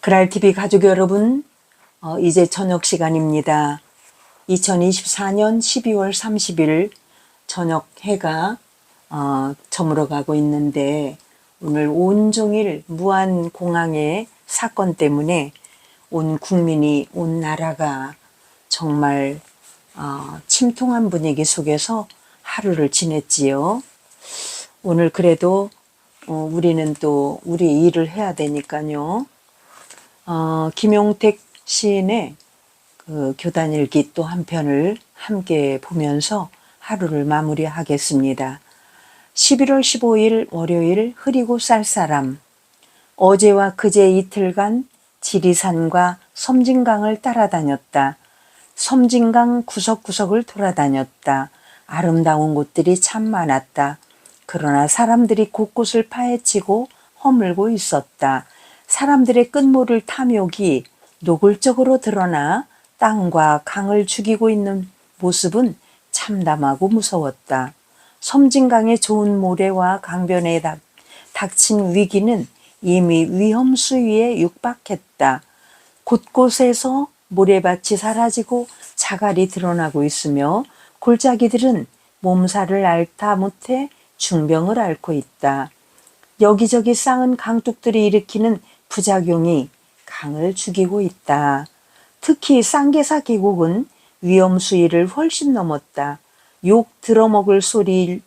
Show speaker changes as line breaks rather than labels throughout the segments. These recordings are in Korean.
그랄TV 가족 여러분, 어, 이제 저녁 시간입니다. 2024년 12월 30일 저녁 해가 어, 저물어 가고 있는데 오늘 온종일 무한 공항의 사건 때문에 온 국민이 온 나라가 정말 어, 침통한 분위기 속에서 하루를 지냈지요. 오늘 그래도 어, 우리는 또 우리 일을 해야 되니까요. 어, 김용택 시인의 그 교단일기 또 한 편을 함께 보면서 하루를 마무리하겠습니다. 11월 15일 월요일 흐리고 쌀쌀함. 어제와 그제 이틀간 지리산과 섬진강을 따라다녔다. 섬진강 구석구석을 돌아다녔다. 아름다운 곳들이 참 많았다. 그러나 사람들이 곳곳을 파헤치고 허물고 있었다. 사람들의 끝모를 탐욕이 노골적으로 드러나 땅과 강을 죽이고 있는 모습은 참담하고 무서웠다. 섬진강의 좋은 모래와 강변에 닥, 닥친 위기는 이미 위험 수위에 육박했다. 곳곳에서 모래밭이 사라지고 자갈이 드러나고 있으며 골짜기들은 몸살을 앓다 못해 중병을 앓고 있다. 여기저기 쌓은 강둑들이 일으키는 부작용이 강을 죽이고 있다. 특히 쌍계사 계곡은 위험 수위를 훨씬 넘었다. 욕 들어먹을 소리인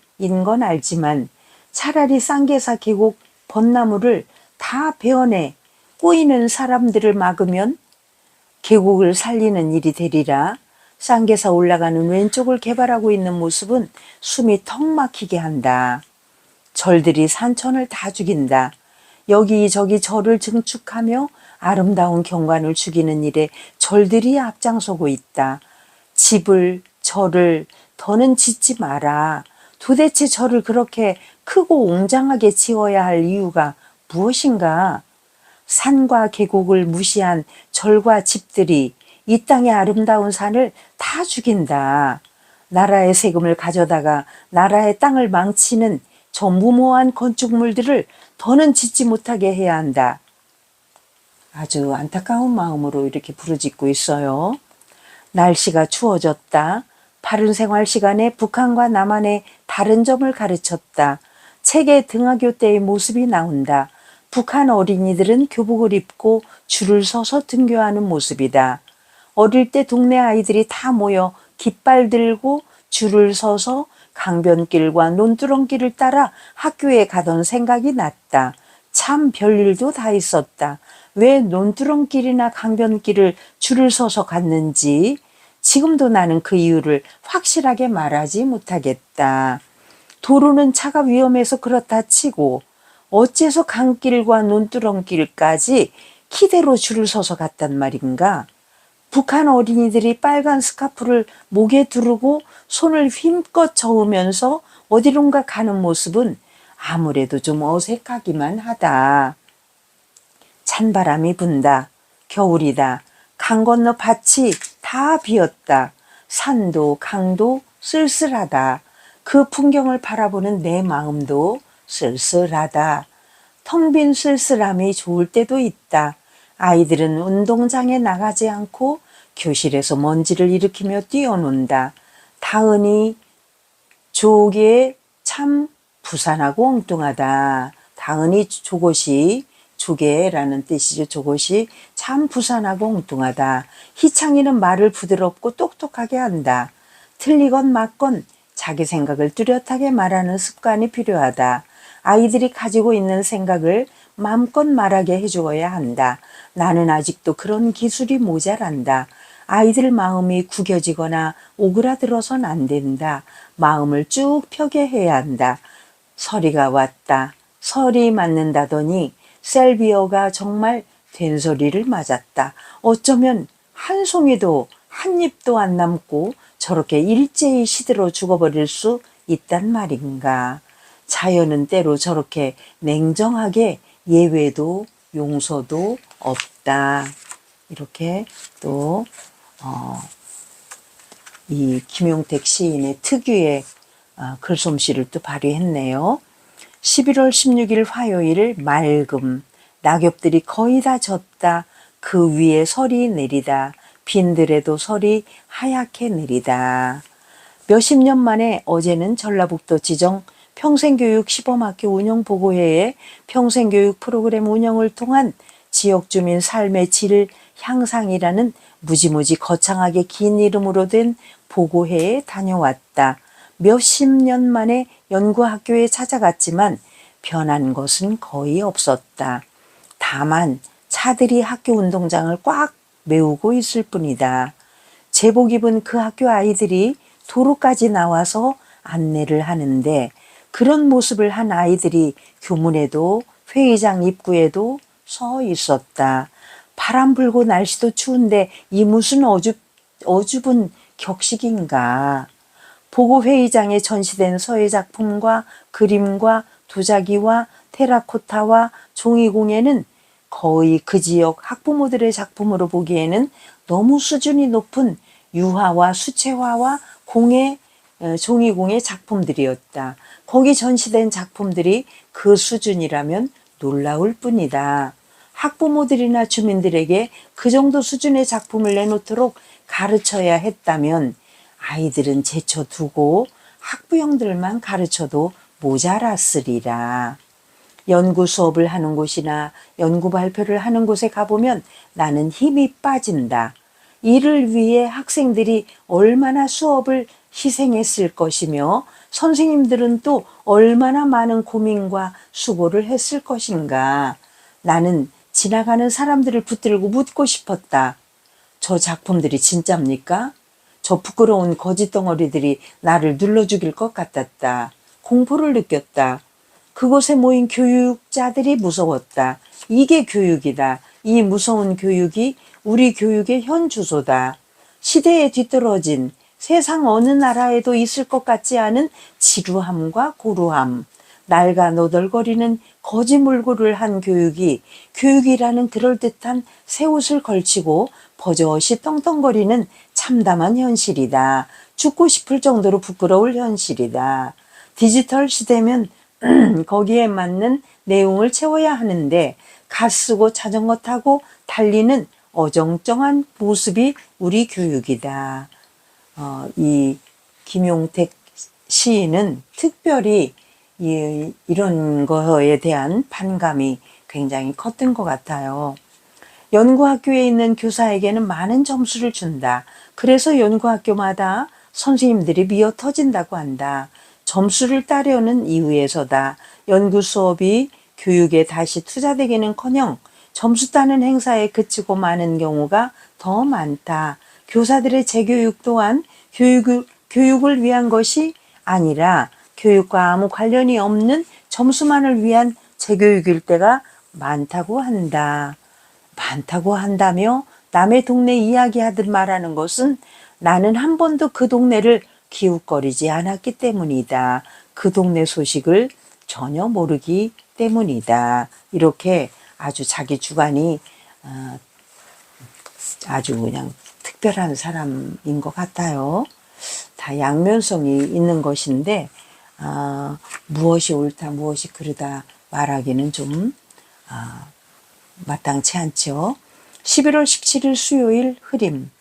건 알지만 차라리 쌍계사 계곡 벚나무를 다 베어내 꼬이는 사람들을 막으면 계곡을 살리는 일이 되리라. 쌍계사 올라가는 왼쪽을 개발하고 있는 모습은 숨이 턱 막히게 한다. 절들이 산천을 다 죽인다. 여기저기 절을 증축하며 아름다운 경관을 죽이는 일에 절들이 앞장서고 있다. 집을, 절을 더는 짓지 마라. 도대체 절을 그렇게 크고 웅장하게 지어야 할 이유가 무엇인가? 산과 계곡을 무시한 절과 집들이 이 땅의 아름다운 산을 다 죽인다. 나라의 세금을 가져다가 나라의 땅을 망치는 저 무모한 건축물들을 더는 짓지 못하게 해야 한다. 아주 안타까운 마음으로 이렇게 부르짖고 있어요. 날씨가 추워졌다. 바른 생활 시간에 북한과 남한의 다른 점을 가르쳤다. 책에 등하교 때의 모습이 나온다. 북한 어린이들은 교복을 입고 줄을 서서 등교하는 모습이다. 어릴 때 동네 아이들이 다 모여 깃발 들고 줄을 서서 강변길과 논두렁길을 따라 학교에 가던 생각이 났다. 참 별일도 다 있었다. 왜 논두렁길이나 강변길을 줄을 서서 갔는지 지금도 나는 그 이유를 확실하게 말하지 못하겠다. 도로는 차가 위험해서 그렇다 치고 어째서 강길과 논두렁길까지 키대로 줄을 서서 갔단 말인가? 북한 어린이들이 빨간 스카프를 목에 두르고 손을 힘껏 저으면서 어디론가 가는 모습은 아무래도 좀 어색하기만 하다. 찬바람이 분다. 겨울이다. 강 건너 밭이 다 비었다. 산도 강도 쓸쓸하다. 그 풍경을 바라보는 내 마음도 쓸쓸하다. 텅 빈 쓸쓸함이 좋을 때도 있다. 아이들은 운동장에 나가지 않고 교실에서 먼지를 일으키며 뛰어논다. 다은이 조기에 참 부산하고 엉뚱하다. 다은이 조것이 조개라는 뜻이죠. 조것이 참 부산하고 엉뚱하다. 희창이는 말을 부드럽고 똑똑하게 한다. 틀리건 맞건 자기 생각을 뚜렷하게 말하는 습관이 필요하다. 아이들이 가지고 있는 생각을 마음껏 말하게 해주어야 한다. 나는 아직도 그런 기술이 모자란다. 아이들 마음이 구겨지거나 오그라들어선 안 된다. 마음을 쭉 펴게 해야 한다. 서리가 왔다. 설이 맞는다더니 셀비어가 정말 된소리를 맞았다. 어쩌면 한 송이도 한 잎도 안 남고 저렇게 일제히 시들어 죽어버릴 수 있단 말인가. 자연은 때로 저렇게 냉정하게 예외도 용서도 없다. 이렇게 또, 어, 이 김용택 시인의 특유의 어, 글솜씨를 또 발휘했네요. 11월 16일 화요일 맑음. 낙엽들이 거의 다 졌다. 그 위에 설이 내리다. 빈들에도 설이 하얗게 내리다. 몇십 년 만에 어제는 전라북도 지정 평생교육 시범학교 운영 보고회에 평생교육 프로그램 운영을 통한 지역 주민 삶의 질 향상이라는 무지무지 거창하게 긴 이름으로 된 보고회에 다녀왔다. 몇십 년 만에 연구학교에 찾아갔지만 변한 것은 거의 없었다. 다만 차들이 학교 운동장을 꽉 메우고 있을 뿐이다. 제복 입은 그 학교 아이들이 도로까지 나와서 안내를 하는데 그런 모습을 한 아이들이 교문에도 회의장 입구에도 서 있었다. 바람 불고 날씨도 추운데 이 무슨 어줍, 어줍은 격식인가. 보고 회의장에 전시된 서예 작품과 그림과 도자기와 테라코타와 종이공예는 거의 그 지역 학부모들의 작품으로 보기에는 너무 수준이 높은 유화와 수채화와 공예, 어, 종이공예 작품들이었다. 거기 전시된 작품들이 그 수준이라면 놀라울 뿐이다. 학부모들이나 주민들에게 그 정도 수준의 작품을 내놓도록 가르쳐야 했다면 아이들은 제쳐두고 학부형들만 가르쳐도 모자랐으리라. 연구 수업을 하는 곳이나 연구 발표를 하는 곳에 가보면 나는 힘이 빠진다. 이를 위해 학생들이 얼마나 수업을 희생했을 것이며 선생님들은 또 얼마나 많은 고민과 수고를 했을 것인가. 나는 지나가는 사람들을 붙들고 묻고 싶었다. 저 작품들이 진짜입니까? 저 부끄러운 거짓 덩어리들이 나를 눌러 죽일 것 같았다. 공포를 느꼈다. 그곳에 모인 교육자들이 무서웠다. 이게 교육이다. 이 무서운 교육이 우리 교육의 현 주소다. 시대에 뒤떨어진 세상 어느 나라에도 있을 것 같지 않은 지루함과 고루함, 낡아 노덜거리는 거지물고를 한 교육이 교육이라는 그럴듯한 새 옷을 걸치고 버젓이 떵떵거리는 참담한 현실이다. 죽고 싶을 정도로 부끄러울 현실이다. 디지털 시대면 거기에 맞는 내용을 채워야 하는데 가 쓰고 자전거 타고 달리는 어정쩡한 모습이 우리 교육이다. 어, 이 김용택 시인은 특별히 이, 이런 거에 대한 반감이 굉장히 컸던 것 같아요. 연구학교에 있는 교사에게는 많은 점수를 준다. 그래서 연구학교마다 선생님들이 미어 터진다고 한다. 점수를 따려는 이유에서다. 연구 수업이 교육에 다시 투자되기는 커녕 점수 따는 행사에 그치고 마는 경우가 더 많다. 교사들의 재교육 또한 교육을, 교육을 위한 것이 아니라 교육과 아무 관련이 없는 점수만을 위한 재교육일 때가 많다고 한다. 많다고 한다며 남의 동네 이야기하듯 말하는 것은 나는 한 번도 그 동네를 기웃거리지 않았기 때문이다. 그 동네 소식을 전혀 모르기 때문이다. 이렇게 아주 자기 주관이 어, 아주 그냥 특별한 사람인 것 같아요. 다 양면성이 있는 것인데 어, 무엇이 옳다 무엇이 그르다 말하기는 좀 어, 마땅치 않죠. 11월 17일 수요일 흐림.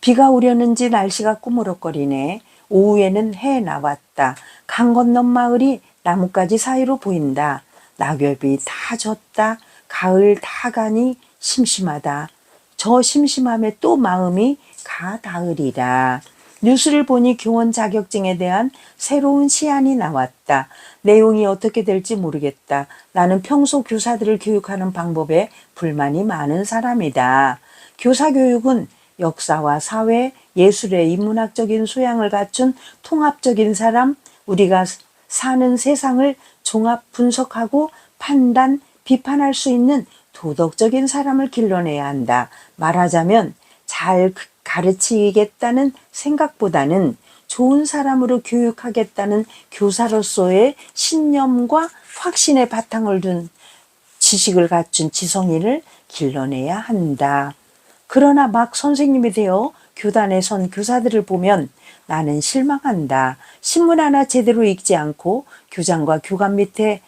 비가 오려는지 날씨가 꾸무럭거리네. 오후에는 해 나왔다. 강 건넌 마을이 나뭇가지 사이로 보인다. 낙엽이 다 졌다. 가을 다 가니 심심하다. 저 심심함에 또 마음이 가다으리라. 뉴스를 보니 교원 자격증에 대한 새로운 시안이 나왔다. 내용이 어떻게 될지 모르겠다. 나는 평소 교사들을 교육하는 방법에 불만이 많은 사람이다. 교사 교육은 역사와 사회, 예술의 인문학적인 소양을 갖춘 통합적인 사람, 우리가 사는 세상을 종합 분석하고 판단, 비판할 수 있는 도덕적인 사람을 길러내야 한다. 말하자면 잘 가르치겠다는 생각보다는 좋은 사람으로 교육하겠다는 교사로서의 신념과 확신의 바탕을 둔 지식을 갖춘 지성인을 길러내야 한다. 그러나 막 선생님이 되어 교단에 선 교사들을 보면 나는 실망한다. 신문 하나 제대로 읽지 않고 교장과 교감 밑에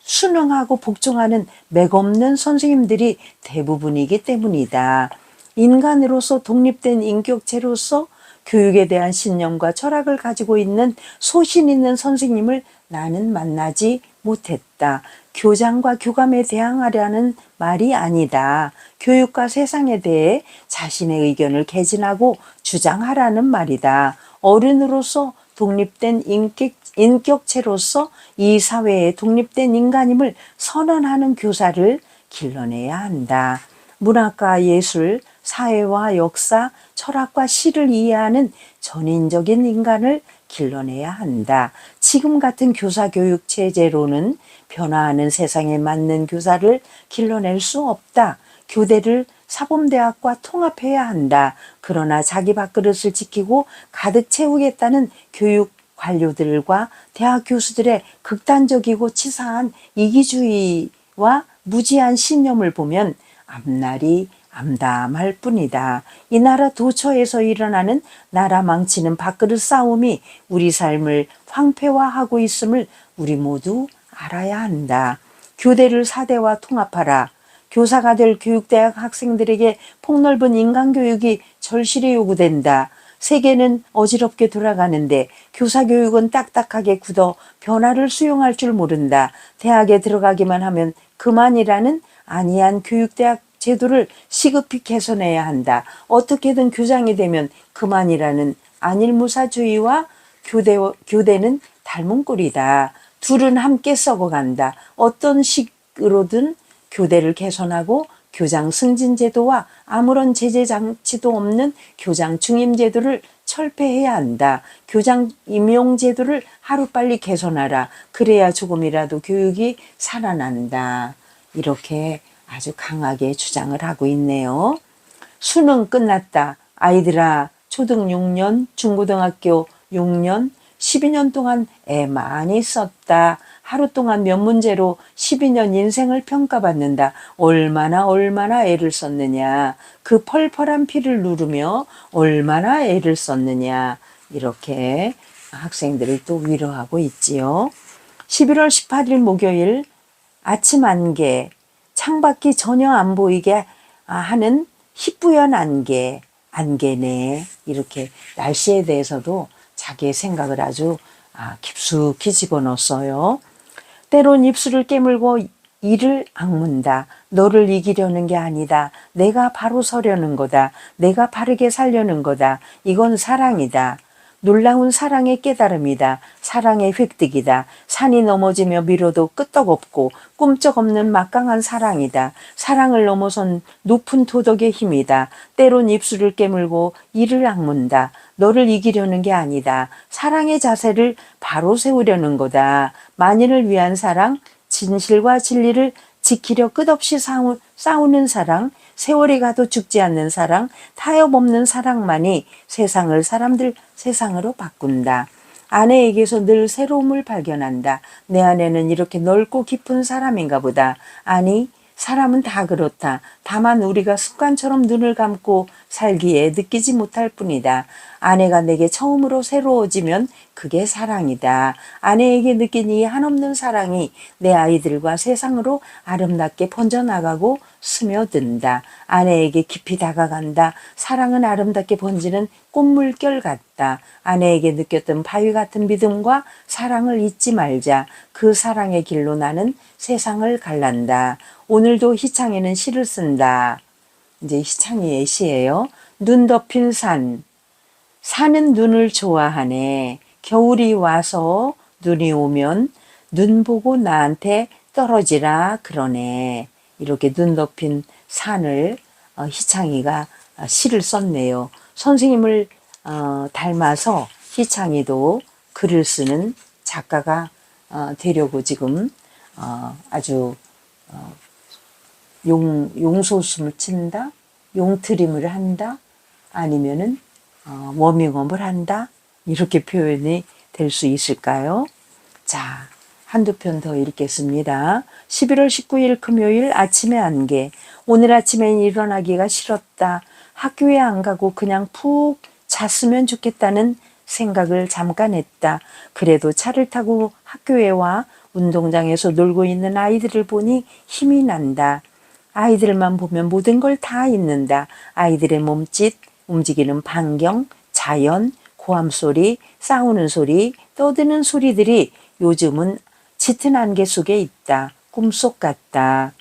순응하고 복종하는 맥없는 선생님들이 대부분이기 때문이다. 인간으로서 독립된 인격체로서 교육에 대한 신념과 철학을 가지고 있는 소신 있는 선생님을 나는 만나지 못했다. 교장과 교감에 대항하려는 말이 아니다. 교육과 세상에 대해 자신의 의견을 개진하고 주장하라는 말이다. 어른으로서 독립된 인격, 인격체로서 이 사회의 독립된 인간임을 선언하는 교사를 길러내야 한다. 문학과 예술, 사회와 역사, 철학과 시를 이해하는 전인적인 인간을 길러내야 한다. 지금 같은 교사 교육 체제로는 변화하는 세상에 맞는 교사를 길러낼 수 없다. 교대를 사범대학과 통합해야 한다. 그러나 자기 밥그릇을 지키고 가득 채우겠다는 교육 관료들과 대학 교수들의 극단적이고 치사한 이기주의와 무지한 신념을 보면 앞날이 암담할 뿐이다. 이 나라 도처에서 일어나는 나라 망치는 밥그릇 싸움이 우리 삶을 황폐화하고 있음을 우리 모두 알아야 한다. 교대를 사대와 통합하라. 교사가 될 교육대학 학생들에게 폭넓은 인간교육이 절실히 요구된다. 세계는 어지럽게 돌아가는데 교사 교육은 딱딱하게 굳어 변화를 수용할 줄 모른다. 대학에 들어가기만 하면 그만이라는 안이한 교육대학 제도를 시급히 개선해야 한다. 어떻게든 교장이 되면 그만이라는 안일무사주의와 교대, 교대는 닮은 꼴이다. 둘은 함께 썩어간다. 어떤 식으로든 교대를 개선하고 교장 승진 제도와 아무런 제재 장치도 없는 교장 중임 제도를 철폐해야 한다. 교장 임용 제도를 하루빨리 개선하라. 그래야 조금이라도 교육이 살아난다. 이렇게 아주 강하게 주장을 하고 있네요. 수능 끝났다. 아이들아, 초등 6년, 중고등학교 6년, 12년 동안 애 많이 썼다. 하루 동안 몇 문제로 12년 인생을 평가받는다. 얼마나 얼마나 애를 썼느냐. 그 펄펄한 피를 누르며 얼마나 애를 썼느냐. 이렇게 학생들을 또 위로하고 있지요. 11월 18일 목요일 아침 안개, 창밖이 전혀 안 보이게 하는 희뿌연 안개, 안개네. 이렇게 날씨에 대해서도 자기의 생각을 아주 아, 깊숙이 집어넣었어요. 때론 입술을 깨물고 이를 악문다. 너를 이기려는 게 아니다. 내가 바로 서려는 거다. 내가 바르게 살려는 거다. 이건 사랑이다. 놀라운 사랑의 깨달음이다. 사랑의 획득이다. 산이 넘어지며 밀어도 끄떡없고 꿈쩍없는 막강한 사랑이다. 사랑을 넘어선 높은 도덕의 힘이다. 때론 입술을 깨물고 이를 악문다. 너를 이기려는 게 아니다. 사랑의 자세를 바로 세우려는 거다. 만인을 위한 사랑, 진실과 진리를 지키려 끝없이 싸우, 싸우는 사랑, 세월이 가도 죽지 않는 사랑, 타협 없는 사랑만이 세상을 사람들 세상으로 바꾼다. 아내에게서 늘 새로움을 발견한다. 내 아내는 이렇게 넓고 깊은 사람인가 보다. 아니, 사람은 다 그렇다. 다만 우리가 습관처럼 눈을 감고 살기에 느끼지 못할 뿐이다. 아내가 내게 처음으로 새로워지면 그게 사랑이다. 아내에게 느낀 이 한없는 사랑이 내 아이들과 세상으로 아름답게 번져나가고 스며든다. 아내에게 깊이 다가간다. 사랑은 아름답게 번지는 꽃물결 같다. 아내에게 느꼈던 바위 같은 믿음과 사랑을 잊지 말자. 그 사랑의 길로 나는 세상을 갈란다. 오늘도 희창이는 시를 쓴다. 이제 희창이의 시예요. 눈 덮인 산. 산은 눈을 좋아하네. 겨울이 와서 눈이 오면 눈 보고 나한테 떨어지라 그러네. 이렇게 눈 덮인 산을 어, 희창이가 어, 시를 썼네요. 선생님을 어, 닮아서 희창이도 글을 쓰는 작가가 되려고 지금 아주 용, 용소숨을 친다, 용트림을 한다, 아니면은 워밍업을 한다 이렇게 표현이 될 수 있을까요? 자, 한두 편 더 읽겠습니다. 11월 19일 금요일 아침에 안개. 오늘 아침엔 일어나기가 싫었다. 학교에 안 가고 그냥 푹 잤으면 좋겠다는 생각을 잠깐 했다. 그래도 차를 타고 학교에 와 운동장에서 놀고 있는 아이들을 보니 힘이 난다. 아이들만 보면 모든 걸 다 잊는다. 아이들의 몸짓, 움직이는 반경, 자연, 고함 소리, 싸우는 소리, 떠드는 소리들이 요즘은 짙은 안개 속에 있다. 꿈속 같다.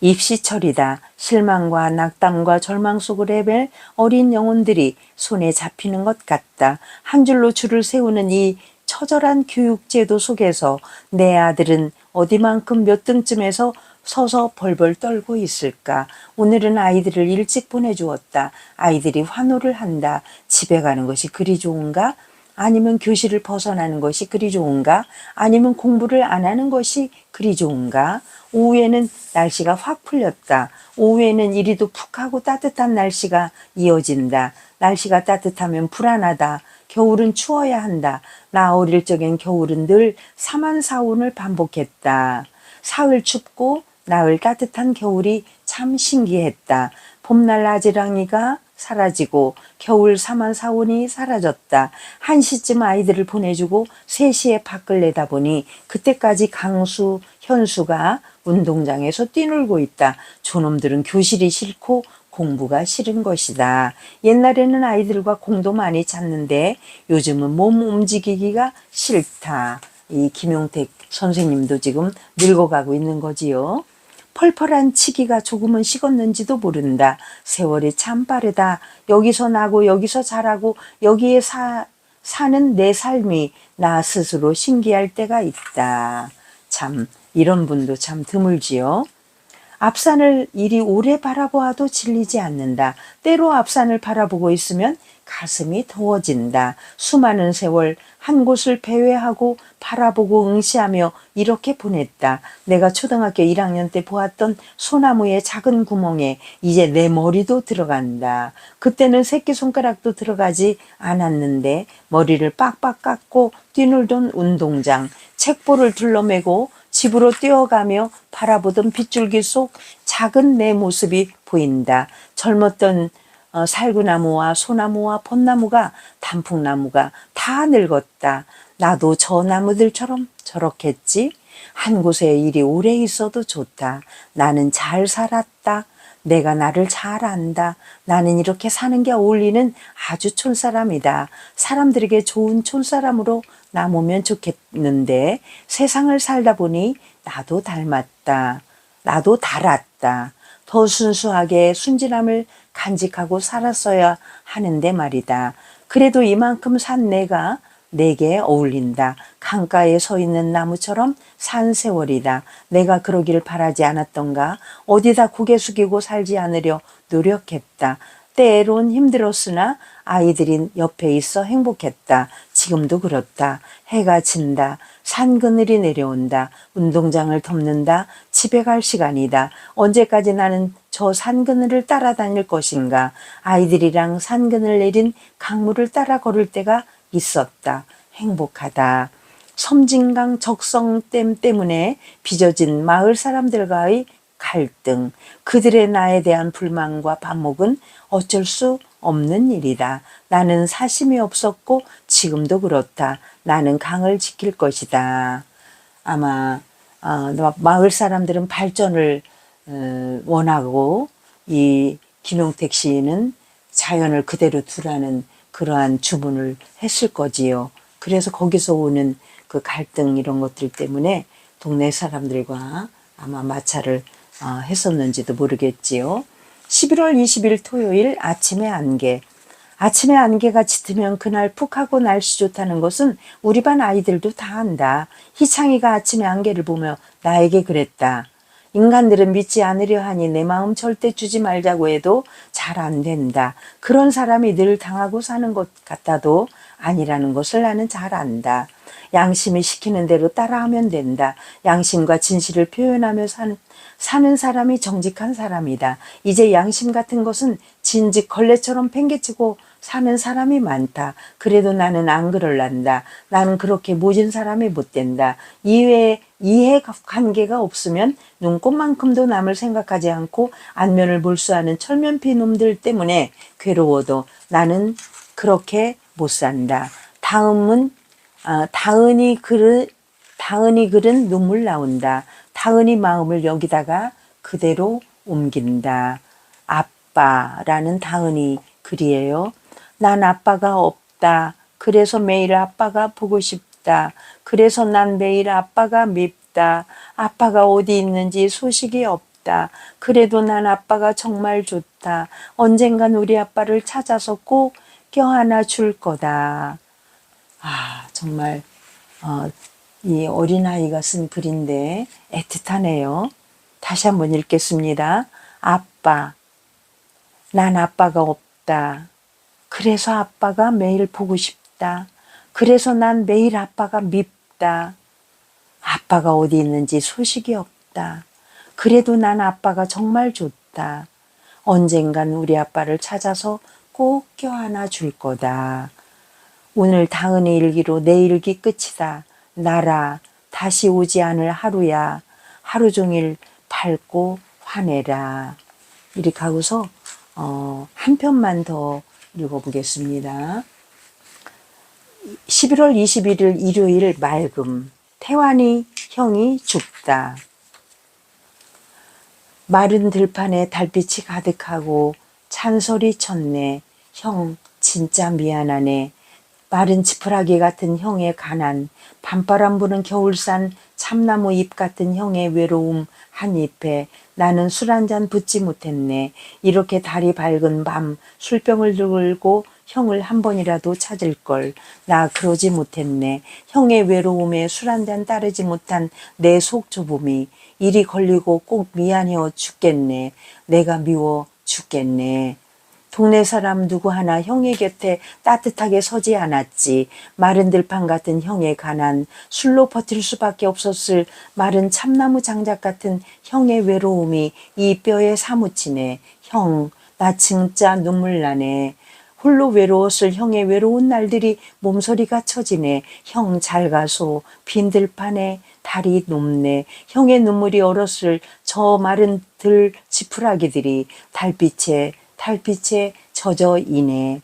입시철이다. 실망과 낙담과 절망 속을 헤맬 어린 영혼들이 손에 잡히는 것 같다. 한 줄로 줄을 세우는 이 처절한 교육제도 속에서 내 아들은 어디만큼 몇 등쯤에서 서서 벌벌 떨고 있을까? 오늘은 아이들을 일찍 보내주었다. 아이들이 환호를 한다. 집에 가는 것이 그리 좋은가? 아니면 교실을 벗어나는 것이 그리 좋은가? 아니면 공부를 안 하는 것이 그리 좋은가? 오후에는 날씨가 확 풀렸다. 오후에는 이리도 푹 하고 따뜻한 날씨가 이어진다. 날씨가 따뜻하면 불안하다. 겨울은 추워야 한다. 나 어릴 적엔 겨울은 늘 사만사온을 반복했다. 사흘 춥고 나흘 따뜻한 겨울이 참 신기했다. 봄날 아지랑이가 사라지고 겨울 사만사온이 사라졌다. 1시쯤 아이들을 보내주고 3시에 밖을 내다보니 그때까지 강수, 현수가 운동장에서 뛰놀고 있다. 저놈들은 교실이 싫고 공부가 싫은 것이다. 옛날에는 아이들과 공도 많이 찼는데 요즘은 몸 움직이기가 싫다. 이 김용택 선생님도 지금 늙어가고 있는 거지요. 펄펄한 치기가 조금은 식었는지도 모른다. 세월이 참 빠르다. 여기서 나고 여기서 자라고 여기에 사, 사는 내 삶이 나 스스로 신기할 때가 있다. 참 이런 분도 참 드물지요. 앞산을 이리 오래 바라보아도 질리지 않는다. 때로 앞산을 바라보고 있으면 가슴이 더워진다. 수많은 세월 한 곳을 배회하고 바라보고 응시하며 이렇게 보냈다. 내가 초등학교 1학년 때 보았던 소나무의 작은 구멍에 이제 내 머리도 들어간다. 그때는 새끼손가락도 들어가지 않았는데 머리를 빡빡 깎고 뛰놀던 운동장, 책보를 둘러매고 집으로 뛰어가며 바라보던 빗줄기 속 작은 내 모습이 보인다. 젊었던 어, 살구나무와 소나무와 벚나무가 단풍나무가 다 늙었다. 나도 저 나무들처럼 저렇겠지? 한 곳에 이리 오래 있어도 좋다. 나는 잘 살았다. 내가 나를 잘 안다. 나는 이렇게 사는 게 어울리는 아주 촌사람이다. 사람들에게 좋은 촌사람으로 남으면 좋겠는데 세상을 살다 보니 나도 닮았다. 나도 달았다. 더 순수하게 순진함을 간직하고 살았어야 하는데 말이다. 그래도 이만큼 산 내가 내게 어울린다. 강가에 서 있는 나무처럼 산 세월이다. 내가 그러기를 바라지 않았던가? 어디다 고개 숙이고 살지 않으려 노력했다. 때론 힘들었으나 아이들이 옆에 있어 행복했다. 지금도 그렇다. 해가 진다. 산 그늘이 내려온다. 운동장을 덮는다. 집에 갈 시간이다. 언제까지 나는 저 산 그늘을 따라다닐 것인가? 아이들이랑 산 그늘 내린 강물을 따라 걸을 때가 있었다. 행복하다. 섬진강 적성댐 때문에 빚어진 마을 사람들과의 갈등, 그들의 나에 대한 불만과 반목은 어쩔 수 없는 일이다. 나는 사심이 없었고 지금도 그렇다. 나는 강을 지킬 것이다. 아마 어, 마을 사람들은 발전을 어, 원하고 이 김용택 씨는 자연을 그대로 두라는 그러한 주문을 했을 거지요. 그래서 거기서 오는 그 갈등 이런 것들 때문에 동네 사람들과 아마 마찰을 어, 했었는지도 모르겠지요. 11월 20일 토요일 아침의 안개. 아침에 안개가 짙으면 그날 푹 하고 날씨 좋다는 것은 우리 반 아이들도 다 안다. 희창이가 아침에 안개를 보며 나에게 그랬다. 인간들은 믿지 않으려 하니 내 마음 절대 주지 말자고 해도 잘 안 된다. 그런 사람이 늘 당하고 사는 것 같아도 아니라는 것을 나는 잘 안다. 양심이 시키는 대로 따라하면 된다. 양심과 진실을 표현하며 사는, 사는 사람이 정직한 사람이다. 이제 양심 같은 것은 진즉 걸레처럼 팽개치고 사는 사람이 많다. 그래도 나는 안 그럴란다. 나는 그렇게 모진 사람이 못 된다. 이외에 이해 관계가 없으면 눈꽃만큼도 남을 생각하지 않고 안면을 몰수하는 철면피 놈들 때문에 괴로워도 나는 그렇게 못 산다. 다음은 아, 다은이 글을 다은이 글은 눈물 나온다. 다은이 마음을 여기다가 그대로 옮긴다. 아빠라는 다은이 글이에요. 난 아빠가 없다. 그래서 매일 아빠가 보고 싶다. 그래서 난 매일 아빠가 밉다. 아빠가 어디 있는지 소식이 없다. 그래도 난 아빠가 정말 좋다. 언젠간 우리 아빠를 찾아서 꼭 껴안아 줄 거다. 아, 정말, 어, 이 어린아이가 쓴 글인데 애틋하네요. 다시 한번 읽겠습니다. 아빠, 난 아빠가 없다. 그래서 아빠가 매일 보고 싶다. 그래서 난 매일 아빠가 밉다. 아빠가 어디 있는지 소식이 없다. 그래도 난 아빠가 정말 좋다. 언젠간 우리 아빠를 찾아서 꼭 껴안아 줄 거다. 오늘 다은의 일기로 내 일기 끝이다. 나라 다시 오지 않을 하루야. 하루 종일 밝고 화내라. 이렇게 하고서 어, 한 편만 더 읽어보겠습니다. 11월 21일 일요일 맑음. 태환이 형이 죽다. 마른 들판에 달빛이 가득하고 찬소리 쳤네. 형, 진짜 미안하네. 마른 지푸라기 같은 형의 가난, 밤바람 부는 겨울산 참나무 잎 같은 형의 외로움 한 잎에 나는 술 한 잔 붓지 못했네. 이렇게 달이 밝은 밤 술병을 들고 형을 한 번이라도 찾을 걸. 나 그러지 못했네. 형의 외로움에 술 한 잔 따르지 못한 내 속 좁음이 일이 걸리고 꼭 미안해어 죽겠네. 내가 미워 죽겠네. 동네 사람 누구 하나 형의 곁에 따뜻하게 서지 않았지. 마른 들판 같은 형의 가난, 술로 버틸 수밖에 없었을 마른 참나무 장작 같은 형의 외로움이 이 뼈에 사무치네. 형, 나 진짜 눈물 나네. 홀로 외로웠을 형의 외로운 날들이 몸소리가 쳐지네. 형 잘 가소. 빈 들판에 달이 높네. 형의 눈물이 얼었을 저 마른 들 지푸라기들이 달빛에 달빛에 젖어 이네.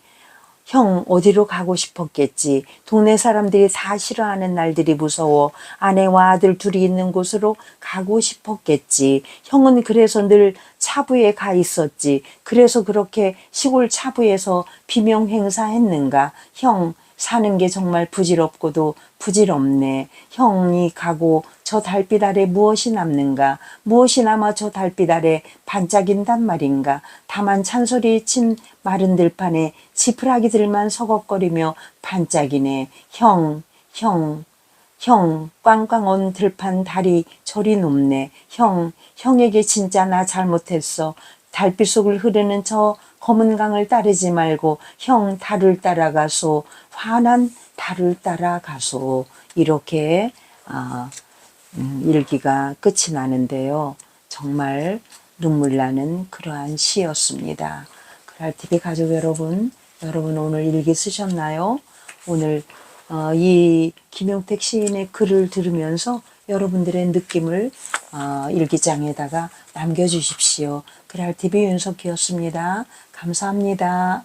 형 어디로 가고 싶었겠지. 동네 사람들이 다 싫어하는 날들이 무서워 아내와 아들 둘이 있는 곳으로 가고 싶었겠지. 형은 그래서 늘 차부에 가 있었지. 그래서 그렇게 시골 차부에서 비명 행사했는가. 형 사는 게 정말 부질없고도 부질없네. 형이 가고 저 달빛 아래 무엇이 남는가? 무엇이 남아 저 달빛 아래 반짝인단 말인가? 다만 찬소리 친 마른 들판에 지푸라기들만 서걱거리며 반짝이네. 형, 형, 형, 꽝꽝 온 들판 달이 저리 높네. 형, 형에게 진짜 나 잘못했어. 달빛 속을 흐르는 저 검은 강을 따르지 말고 형 달을 따라가소. 환한 달을 따라가소. 이렇게 아, 음, 일기가 끝이 나는데요. 정말 눈물 나는 그러한 시였습니다. 그랄TV 가족 여러분, 여러분 오늘 일기 쓰셨나요? 오늘 어, 이 김용택 시인의 글을 들으면서 여러분들의 느낌을 어, 일기장에다가 남겨주십시오. 그랄TV 윤석기였습니다. 감사합니다.